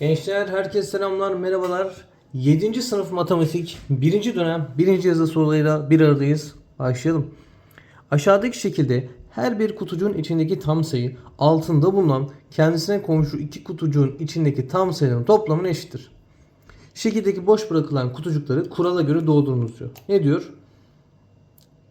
Gençler herkese selamlar, merhabalar. 7. sınıf matematik 1. dönem 1. yazı sorularıyla bir aradayız. Başlayalım. Aşağıdaki şekilde her bir kutucuğun içindeki tam sayı altında bulunan kendisine komşu iki kutucuğun içindeki tam sayının toplamına eşittir. Şekildeki boş bırakılan kutucukları kurala göre doldurunuz diyor. Ne diyor?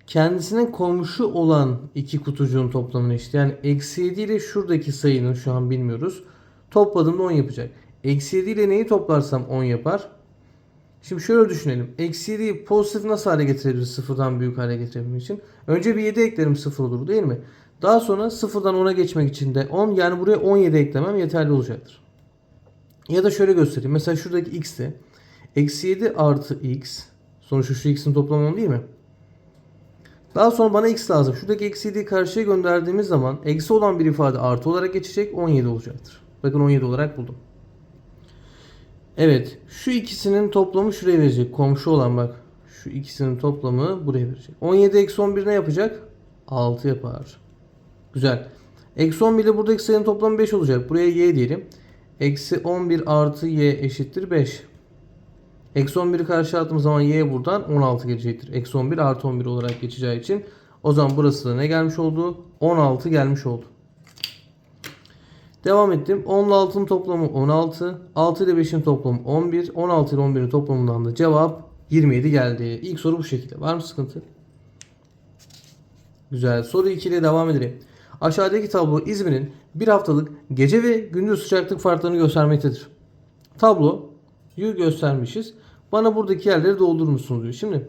Kendisine komşu olan iki kutucuğun toplamına eşit. Yani eksi 7 ile şuradaki sayının şu an bilmiyoruz. Topladığımda 10 yapacak. Eksi 7 ile neyi toplarsam 10 yapar. Şimdi şöyle düşünelim. Eksi 7'yi pozitif nasıl hale getirebiliriz sıfırdan büyük hale getirebilmek için? Önce bir 7 eklerim sıfır olur değil mi? Daha sonra sıfırdan 10'a geçmek için de 10 yani buraya 17 eklemem yeterli olacaktır. Ya da şöyle göstereyim. Mesela şuradaki x'te eksi 7 artı x sonuçta şu x'in toplamı 10 değil mi? Daha sonra bana x lazım. Şuradaki eksi 7'yi karşıya gönderdiğimiz zaman eksi olan bir ifade artı olarak geçecek 17 olacaktır. Bakın 17 olarak buldum. Evet. Şu ikisinin toplamı şuraya verecek. Komşu olan bak. Şu ikisinin toplamı buraya verecek. 17 eksi 11 ne yapacak? 6 yapar. Güzel. Eksi 11 ile buradaki sayının toplamı 5 olacak. Buraya y diyelim. Eksi 11 artı y eşittir 5. Eksi 11'i karşı attığımız zaman y buradan 16 gelecektir. Eksi 11 artı 11 olarak geçeceği için. O zaman burası da ne gelmiş oldu? 16 gelmiş oldu. Devam ettim. 10 ile 6'nın toplamı 16. 6 ile 5'in toplamı 11. 16 ile 11'in toplamından da cevap 27 geldi. İlk soru bu şekilde. Var mı sıkıntı? Güzel. Soru 2 ile devam edelim. Aşağıdaki tablo İzmir'in bir haftalık gece ve gündüz sıcaklık farklarını göstermektedir. Tabloyu göstermişiz. Bana buradaki yerleri doldurur musunuz diyor. Şimdi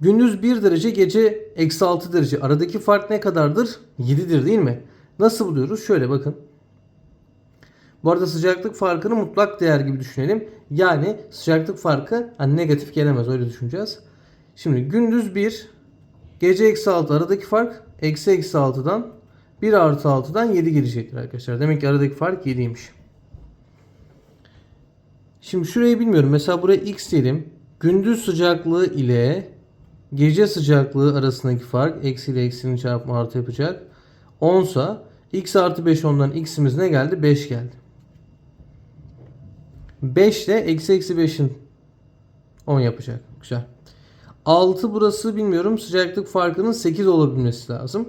gündüz 1 derece gece eksi 6 derece. Aradaki fark ne kadardır? 7'dir değil mi? Nasıl buluyoruz? Şöyle bakın. Bu arada sıcaklık farkını mutlak değer gibi düşünelim. Yani sıcaklık farkı hani negatif gelemez öyle düşüneceğiz. Şimdi gündüz 1, gece eksi 6 aradaki fark eksi eksi 6'dan 1 artı 6'dan 7 gelecektir arkadaşlar. Demek ki aradaki fark 7'ymiş. Şimdi şurayı bilmiyorum. Mesela buraya x diyelim. Gündüz sıcaklığı ile gece sıcaklığı arasındaki fark eksi ile eksinin çarpımı artı yapacak. 10 sa x artı 5 ondan x'imiz ne geldi? 5 geldi. 5 ile eksi eksi 5'in 10 yapacak. Güzel. 6 burası bilmiyorum. Sıcaklık farkının 8 olabilmesi lazım.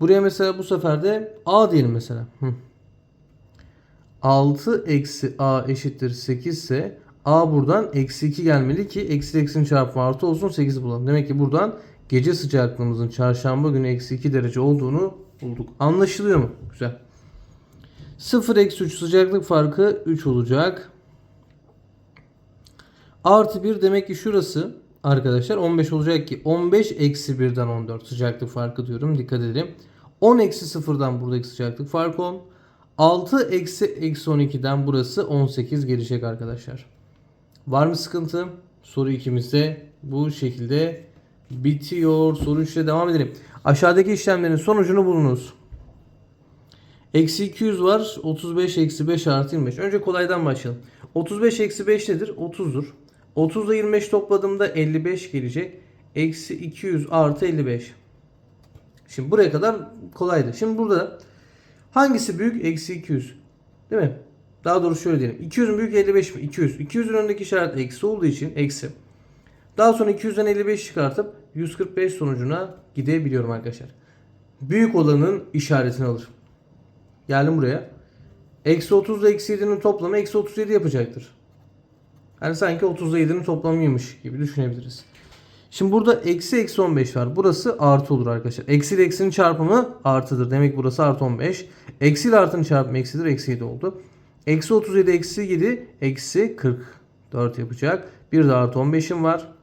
Buraya mesela bu sefer de a diyelim mesela. Hı. 6 eksi a eşittir 8 ise a buradan eksi 2 gelmeli ki eksi eksinin çarpımı artı olsun 8 bulalım. Demek ki buradan gece sıcaklığımızın çarşamba günü eksi 2 derece olduğunu bulduk. Anlaşılıyor mu? Güzel. 0 eksi 3 sıcaklık farkı 3 olacak. Artı 1 demek ki şurası arkadaşlar 15 olacak ki 15 eksi 1'den 14 sıcaklık farkı diyorum. Dikkat edelim. 10 eksi 0'dan buradaki sıcaklık farkı 10. 6 eksi eksi 12'den burası 18 gelecek arkadaşlar. Var mı sıkıntı? Soru 2'mizde bu şekilde bitiyor. Soru 3'e devam edelim. Aşağıdaki işlemlerin sonucunu bulunuz. Eksi 200 var. 35 eksi 5 artı 25. Önce kolaydan başlayalım. 35 eksi 5 nedir? 30'dur. 30 ile 25 topladığımda 55 gelecek. Eksi 200 artı 55. Şimdi buraya kadar kolaydı. Şimdi burada hangisi büyük? Eksi 200. Değil mi? Daha doğrusu şöyle diyelim. 200'ün büyük 55 mi? 200. 200'ün önündeki işaret eksi olduğu için eksi. Daha sonra 200'den 55 çıkartıp 145 sonucuna gidebiliyorum arkadaşlar. Büyük olanın işaretini alır. Geldim buraya. Eksi 30 ile eksi 7'nin toplamı eksi 37 yapacaktır. Yani sanki 30 ile 7'nin toplamıymış gibi düşünebiliriz. Şimdi burada eksi eksi 15 var. Burası artı olur arkadaşlar. Eksi ile eksinin çarpımı artıdır. Demek burası artı 15. Eksi ile artının çarpımı eksidir. Eksi 7 oldu. Eksi 37 eksi 7 eksi 44 yapacak. Bir de artı 15'im var.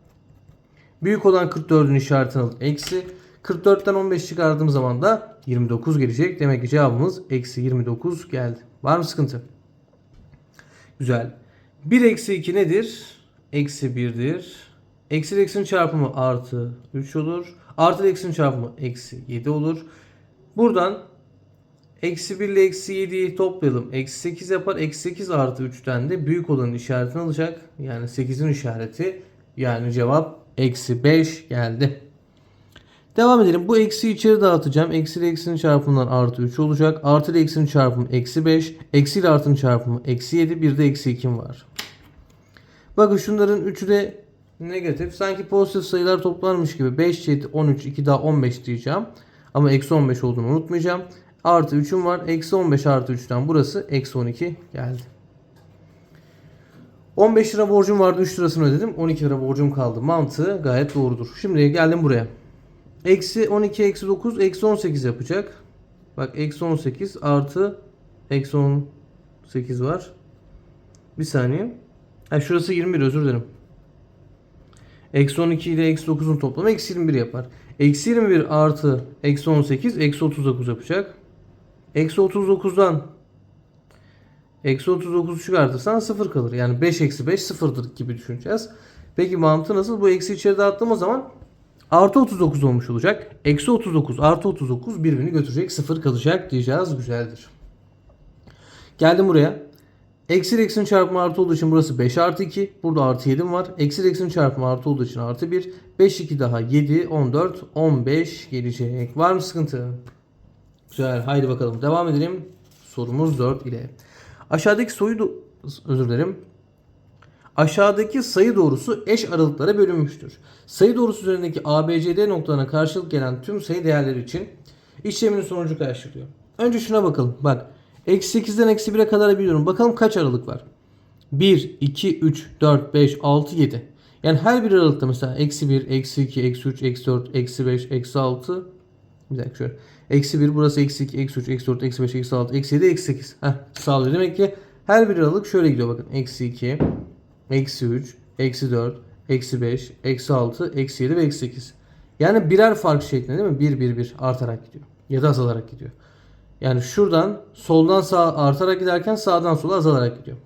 Büyük olan 44'ün işaretini alıp eksi. 44'ten 15 çıkardığım zaman da 29 gelecek. Demek ki cevabımız eksi 29 geldi. Var mı sıkıntı? Güzel. 1 eksi 2 nedir? Eksi 1'dir. Eksi eksinin çarpımı artı 3 olur. Artı eksinin çarpımı eksi 7 olur. Buradan eksi 1 ile eksi 7'yi toplayalım. Eksi 8 yapar. Eksi 8 artı 3'ten de büyük olanın işaretini alacak. Yani 8'in işareti. Yani cevap eksi 5 geldi. Devam edelim. Bu eksiyi içeri dağıtacağım. Eksi ile eksinin çarpımından artı 3 olacak. Artı ile eksinin çarpımı eksi 5. Eksi ile artının çarpımı eksi 7. Bir de eksi 2 var. Bakın şunların üçü de negatif. Sanki pozitif sayılar toplarmış gibi. 5, 7, 13, 2 daha 15 diyeceğim. Ama eksi 15 olduğunu unutmayacağım. Artı 3'üm var. Eksi 15 artı 3'ten burası eksi 12 geldi. 15 lira borcum vardı 3 lirasını ödedim. 12 lira borcum kaldı. Mantığı gayet doğrudur. Şimdi geldim buraya. Eksi 12 eksi 9 eksi 18 yapacak. Bak eksi 18 artı eksi 18 var. Bir saniye. Ha şurası 21 özür dilerim. Eksi 12 ile eksi 9'un toplamı eksi 21 yapar. Eksi 21 artı eksi 18 eksi 39 yapacak. Eksi 39'dan eksi 39'u çıkartırsan 0 kalır. Yani 5 eksi 5 sıfırdır gibi düşüneceğiz. Peki mantığı nasıl? Bu eksi içeri dağıttığımız zaman artı 39 olmuş olacak. Eksi 39 artı 39 birbirini götürecek. 0 kalacak diyeceğiz. Güzeldir. Geldim buraya. Eksi eksinin çarpımı artı olduğu için burası 5 artı 2. Burada artı 7 var. Eksi eksinin çarpımı artı olduğu için artı 1. 5 2 daha 7 14 15 gelecek. Var mı sıkıntı? Güzel. Haydi bakalım. Devam edelim. Sorumuz 4 ile. Aşağıdaki soyu özür dilerim. Aşağıdaki sayı doğrusu eş aralıklara bölünmüştür. Sayı doğrusu üzerindeki ABCD noktalarına karşılık gelen tüm sayı değerleri için işleminin sonucu karşılıyor. Önce şuna bakalım. Bak. Eksi 8'den eksi 1'e kadar biliyorum. Bakalım kaç aralık var? 1, 2, 3, 4, 5, 6, 7. Yani her bir aralıkta mesela eksi 1, eksi 2, eksi 3, eksi 4, eksi 5, eksi 6. Bir dakika şöyle. Eksi 1 burası eksi 2, eksi 3, eksi 4, eksi 5, eksi 6, eksi 7, eksi 8. Heh sağlıyor. Demek ki her bir aralık şöyle gidiyor bakın. Eksi 2, eksi 3, eksi 4, eksi 5, eksi 6, eksi 7 ve eksi 8. Yani birer fark şeklinde değil mi? 1, 1, 1 artarak gidiyor. Ya da azalarak gidiyor. Yani şuradan soldan sağa artarak giderken sağdan sola azalarak gidiyor.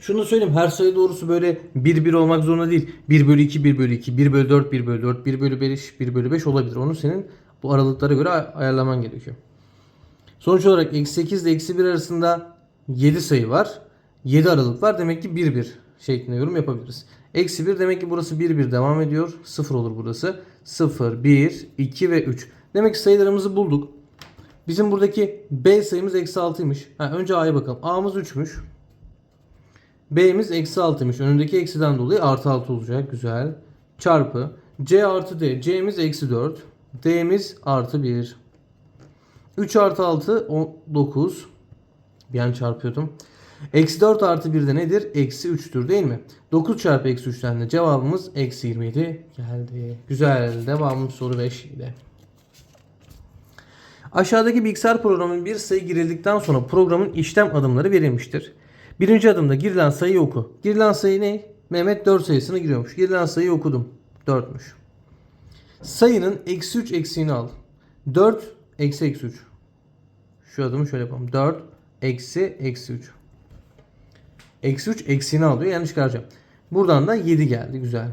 Şunu söyleyeyim her sayı doğrusu böyle 1 1 olmak zorunda değil. 1 bölü 2 1 bölü 2 1 bölü 4 1 bölü 4 1 bölü 5 1 bölü 5 olabilir. Onu senin bu aralıklara göre ay- ayarlaman gerekiyor. Sonuç olarak eksi 8 ile eksi 1 arasında 7 sayı var. 7 aralık var. Demek ki 1 1 şeklinde yorum yapabiliriz. Eksi 1 demek ki burası 1 1 devam ediyor. 0 olur burası. 0, 1, 2 ve 3. Demek ki sayılarımızı bulduk. Bizim buradaki B sayımız eksi 6'ymış. Ha, önce A'ya bakalım. A'mız 3'müş. B'miz eksi 6'ymış. Önündeki eksiden dolayı artı 6 olacak. Güzel. Çarpı. C artı D. C'miz eksi 4. D'miz artı 1. 3 artı 6 9. Bir an çarpıyordum. Eksi 4 artı 1 de nedir? Eksi 3'tür değil mi? 9 çarpı eksi 3'ten de cevabımız eksi 27 geldi. Güzel. Devamımız soru 5 ile. Aşağıdaki bilgisayar programının bir sayı girildikten sonra programın işlem adımları verilmiştir. Birinci adımda girilen sayıyı oku. Girilen sayı ne? Mehmet 4 sayısını giriyormuş. Girilen sayıyı okudum. 4'müş. Sayının eksi 3 eksiğini al. 4 eksi eksi 3. Şu adımı şöyle yapalım. 4 eksi eksi 3. Eksi 3 eksiğini al diyor. Yani çıkaracağım. Buradan da 7 geldi. Güzel.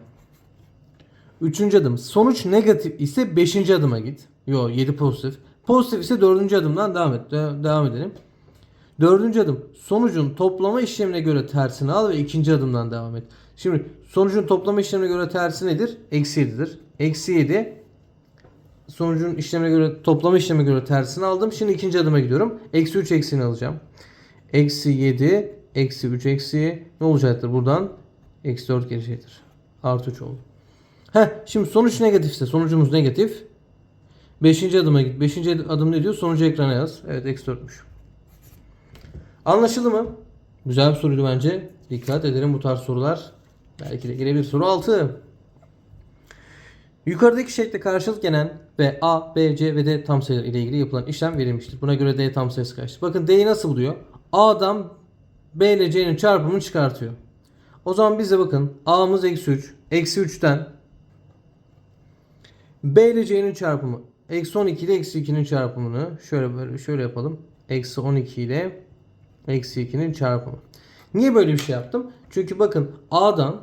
Üçüncü adım. Sonuç negatif ise 5. adıma git. Yo 7 pozitif. Pozitif ise 4. adımdan devam et. De- devam edelim. Dördüncü adım. Sonucun toplama işlemine göre tersini al ve ikinci adımdan devam et. Şimdi sonucun toplama işlemine göre tersi nedir? Eksi 7'dir. Eksi 7 sonucun işlemine göre toplama işlemine göre tersini aldım. Şimdi ikinci adıma gidiyorum. Eksi 3 eksiğini alacağım. Eksi 7 eksi 3 eksi ne olacaktır buradan? Eksi 4 gelecektir. Artı 3 oldu. Heh, şimdi sonuç negatifse sonucumuz negatif. Beşinci adıma git. Beşinci adım ne diyor? Sonucu ekrana yaz. Evet eksi 4'müş. Anlaşıldı mı? Güzel bir soruydu bence. Dikkat edelim bu tarz sorular. Belki de gelebilir. Soru 6. Yukarıdaki şekilde karşılık gelen ve A, B, C ve D tam sayılar ile ilgili yapılan işlem verilmiştir. Buna göre D tam sayısı kaçtır? Bakın D'yi nasıl buluyor? A'dan B ile C'nin çarpımını çıkartıyor. O zaman bize bakın A'mız eksi 3. Eksi 3'ten B ile C'nin çarpımı. Eksi 12 ile eksi 2'nin çarpımını şöyle böyle şöyle yapalım. Eksi 12 ile eksi 2'nin çarpımı. Niye böyle bir şey yaptım? Çünkü bakın A'dan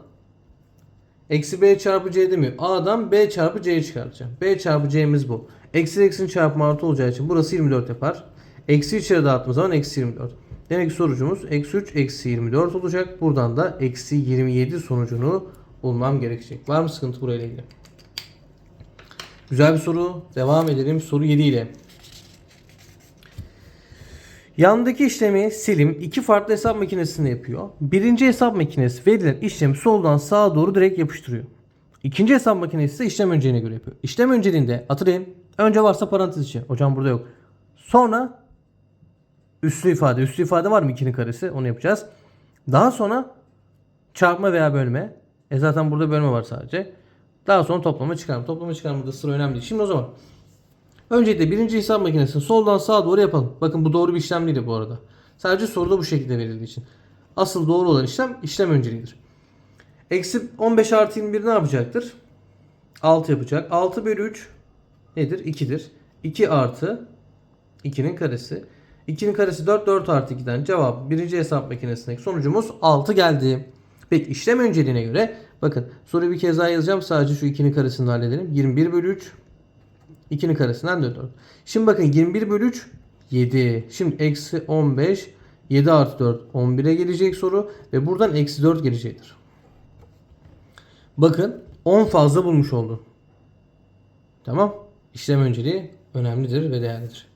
eksi B çarpı C demiyor. A'dan B çarpı C'yi çıkartacağım. B çarpı C'miz bu. Eksi eksinin çarpımı artı olacağı için burası 24 yapar. Eksi içeri dağıtma zaman eksi 24. Demek ki sonucumuz eksi 3 eksi 24 olacak. Buradan da eksi 27 sonucunu bulmam gerekecek. Var mı sıkıntı burayla ilgili? Güzel bir soru. Devam edelim soru 7 ile. Yandaki işlemi Selim iki farklı hesap makinesinde yapıyor. Birinci hesap makinesi verilen işlemi soldan sağa doğru direkt yapıştırıyor. İkinci hesap makinesi ise işlem önceliğine göre yapıyor. İşlem önceliğinde hatırlayın. Önce varsa parantez içi. Hocam burada yok. Sonra üslü ifade. Üslü ifade var mı 2'nin karesi? Onu yapacağız. Daha sonra çarpma veya bölme. E zaten burada bölme var sadece. Daha sonra toplama çıkarma. Toplama çıkarmada sıra önemli. Şimdi o zaman Öncelikle birinci hesap makinesini soldan sağa doğru yapalım. Bakın bu doğru bir işlem değil bu arada. Sadece soruda bu şekilde verildiği için. Asıl doğru olan işlem işlem önceliğidir. Eksi 15 artı 21 ne yapacaktır? 6 yapacak. 6 bölü 3 nedir? 2'dir. 2 artı 2'nin karesi. 2'nin karesi 4, 4 artı 2'den cevap birinci hesap makinesindeki sonucumuz 6 geldi. Peki işlem önceliğine göre bakın soruyu bir kez daha yazacağım. Sadece şu 2'nin karesini halledelim. 21 bölü 3 2'nin karesinden 4. Şimdi bakın 21 bölü 3 7. Şimdi eksi 15 7 artı 4 11'e gelecek soru ve buradan eksi 4 gelecektir. Bakın 10 fazla bulmuş oldu. Tamam. İşlem önceliği önemlidir ve değerlidir.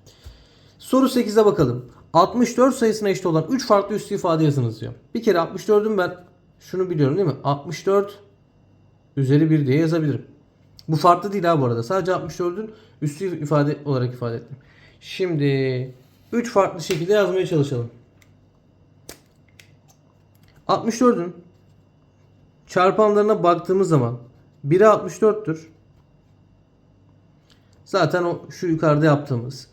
Soru 8'e bakalım. 64 sayısına eşit olan 3 farklı üstü ifade yazınız diyor. Bir kere 64'ün ben şunu biliyorum değil mi? 64 üzeri 1 diye yazabilirim. Bu farklı değil ha bu arada. Sadece 64'ün üstü ifade olarak ifade ettim. Şimdi 3 farklı şekilde yazmaya çalışalım. 64'ün çarpanlarına baktığımız zaman 1'e 64'tür. Zaten o şu yukarıda yaptığımız.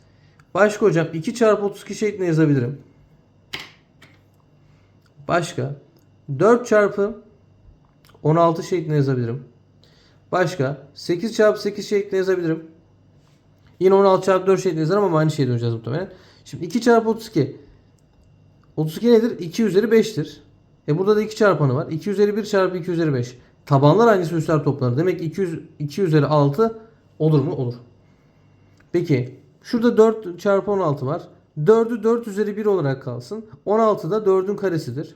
Başka hocam 2 çarpı 32 şeklinde yazabilirim. Başka 4 çarpı 16 şeklinde yazabilirim. Başka 8 çarpı 8 şeklinde yazabilirim. Yine 16 çarpı 4 şeklinde yazarım ama aynı şeye döneceğiz muhtemelen. Şimdi 2 çarpı 32. 32 nedir? 2 üzeri 5'tir. E burada da 2 çarpanı var. 2 üzeri 1 çarpı 2 üzeri 5. Tabanlar aynısı üstler toplanır. Demek ki 200, 2 üzeri 6 olur mu? Olur. Peki şurada 4 çarpı 16 var. 4'ü 4 üzeri 1 olarak kalsın. 16 da 4'ün karesidir.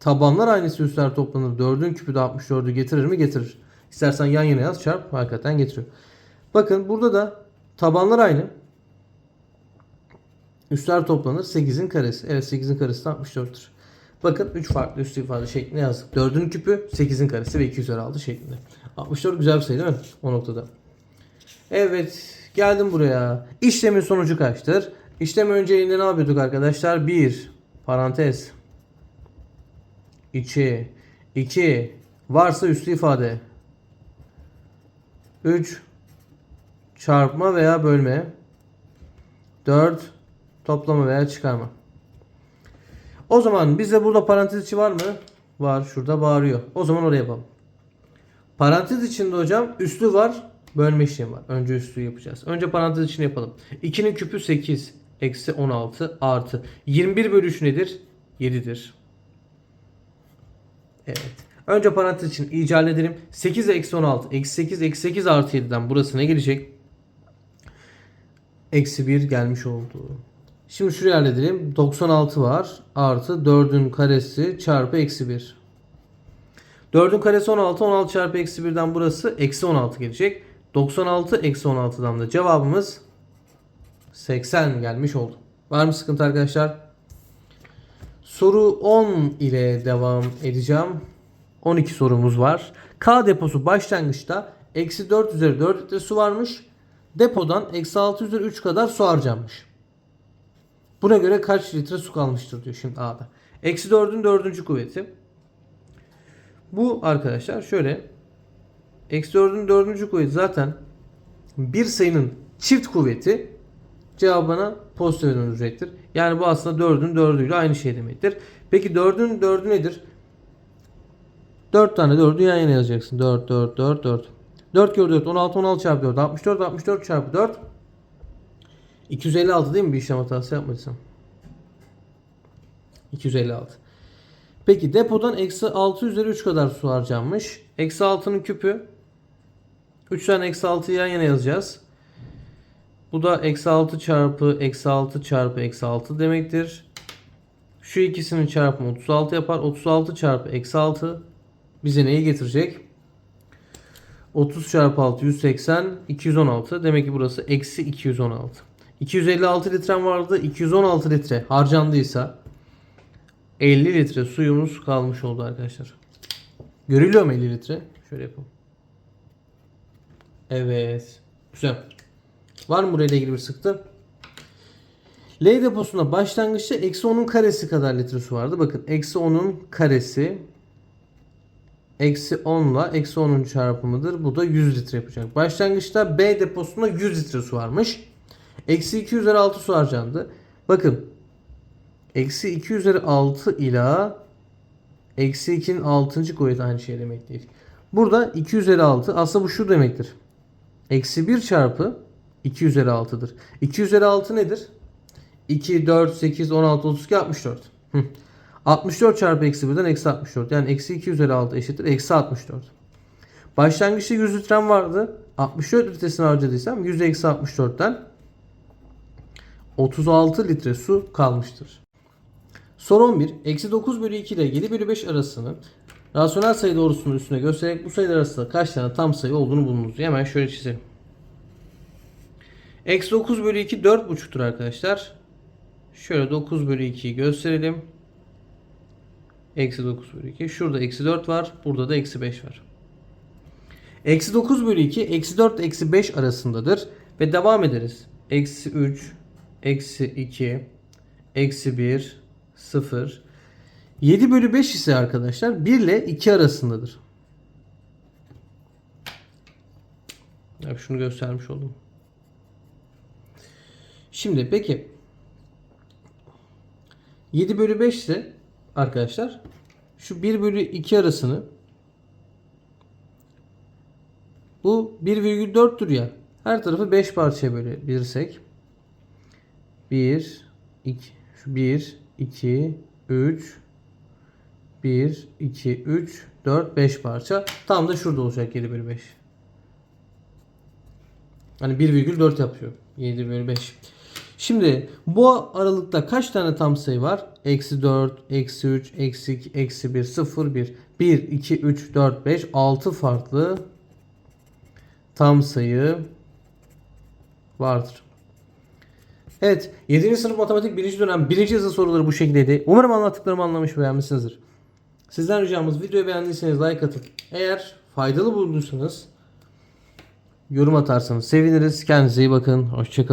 Tabanlar aynısı üstler toplanır. 4'ün küpü de 64'ü getirir mi? Getirir. İstersen yan yana yaz çarp hakikaten getiriyor. Bakın burada da tabanlar aynı. Üstler toplanır. 8'in karesi. Evet 8'in karesi de 64'tür. Bakın 3 farklı üstü ifade şeklinde yazdık. 4'ün küpü 8'in karesi ve 2 üzeri 6 şeklinde. 64 güzel bir sayı değil mi? O noktada. Evet geldim buraya. İşlemin sonucu kaçtır? İşlem önceliğinde ne yapıyorduk arkadaşlar? 1 parantez içi 2 varsa üstü ifade 3 çarpma veya bölme 4 toplama veya çıkarma. O zaman bizde burada parantez içi var mı? Var. Şurada bağırıyor. O zaman oraya yapalım. Parantez içinde hocam üslü var. Bölme işlemi var. Önce üslü yapacağız. Önce parantez içini yapalım. 2'nin küpü 8. Eksi 16 artı. 21 bölü 3 nedir? 7'dir. Evet. Önce parantez için icat edelim. 8 eksi 16. Eksi 8 eksi 8 artı 7'den burası ne gelecek? Eksi 1 gelmiş oldu. Şimdi şuraya halledelim. 96 var. Artı 4'ün karesi çarpı eksi 1. 4'ün karesi 16. 16 çarpı eksi 1'den burası eksi 16 gelecek. 96 eksi 16'dan da cevabımız 80 gelmiş oldu. Var mı sıkıntı arkadaşlar? Soru 10 ile devam edeceğim. 12 sorumuz var. K deposu başlangıçta eksi 4 üzeri 4 litre su varmış. Depodan eksi 6 üzeri 3 kadar su harcanmış. Buna göre kaç litre su kalmıştır diyor şimdi A'da. Eksi 4'ün 4. kuvveti. Bu arkadaşlar şöyle. Eksi 4'ün 4. kuvveti zaten bir sayının çift kuvveti cevabına pozitife dönecektir. Yani bu aslında 4'ün 4'üyle aynı şey demektir. Peki 4'ün 4'ü nedir? 4 tane 4'ü yan yana yazacaksın. 4, 4, 4, 4. 4 kere 4, 16, 16 çarpı 4, 64, 64 çarpı 4. 256 değil mi bir işlem hatası yapmadıysam? 256. Peki depodan eksi 6 üzeri 3 kadar su harcanmış. Eksi 6'nın küpü. 3 tane eksi 6'yı yan yana yazacağız. Bu da eksi 6 çarpı eksi 6 çarpı eksi 6 demektir. Şu ikisinin çarpımı 36 yapar. 36 çarpı eksi 6 bize neyi getirecek? 30 çarpı 6 180 216. Demek ki burası eksi 216. 256 litrem vardı. 216 litre harcandıysa 50 litre suyumuz kalmış oldu arkadaşlar. Görülüyor mu 50 litre? Şöyle yapalım. Evet. Güzel. Var mı burayla ilgili bir sıkıntı? L deposunda başlangıçta eksi 10'un karesi kadar litre su vardı. Bakın eksi 10'un karesi eksi 10 ile eksi 10'un çarpımıdır. Bu da 100 litre yapacak. Başlangıçta B deposunda 100 litre su varmış. Eksi 2 üzeri 6 su harcandı. Bakın eksi 2 üzeri 6 ile eksi 2'nin 6. kuvveti aynı şey demek değil. Burada 2 üzeri 6 aslında bu şu demektir. Eksi 1 çarpı 2 üzeri 6'dır. 2 üzeri 6 nedir? 2, 4, 8, 16, 32, 64. Hı. 64 çarpı eksi 1'den eksi 64. Yani eksi 2 üzeri 6 eşittir. Eksi 64. Başlangıçta 100 litrem vardı. 64 litresini harcadıysam 100 eksi 64'ten 36 litre su kalmıştır. Soru 11. Eksi 9 bölü 2 ile 7 bölü 5 arasını rasyonel sayı doğrusunun üstüne göstererek bu sayılar arasında kaç tane tam sayı olduğunu bulunuz. Hemen şöyle çizelim. Eksi 9 bölü 2 4,5'tur arkadaşlar. Şöyle 9 bölü 2'yi gösterelim. Eksi 9 bölü 2. Şurada eksi 4 var. Burada da eksi 5 var. Eksi 9 bölü 2 eksi 4 eksi 5 arasındadır. Ve devam ederiz. Eksi 3 eksi 2 eksi 1 0 7 bölü 5 ise arkadaşlar 1 ile 2 arasındadır. Ya şunu göstermiş oldum. Şimdi peki 7 bölü 5 ise arkadaşlar şu 1 bölü 2 arasını bu 1,4'tür ya. Her tarafı 5 parçaya bölebilirsek 1 2 şu 1 2 3 1 2 3 4 5 parça. Tam da şurada olacak 7 bölü 5. Hani 1,4 yapıyor. 7 bölü 5. Şimdi bu aralıkta kaç tane tam sayı var? Eksi 4, eksi 3, eksi 2, eksi 1, 0, 1. 1, 2, 3, 4, 5, 6 farklı tam sayı vardır. Evet 7. sınıf matematik 1. dönem 1. yazı soruları bu şekildeydi. Umarım anlattıklarımı anlamış beğenmişsinizdir. Sizden ricamız videoyu beğendiyseniz like atıp eğer faydalı bulduysanız yorum atarsanız seviniriz. Kendinize iyi bakın. Hoşçakalın.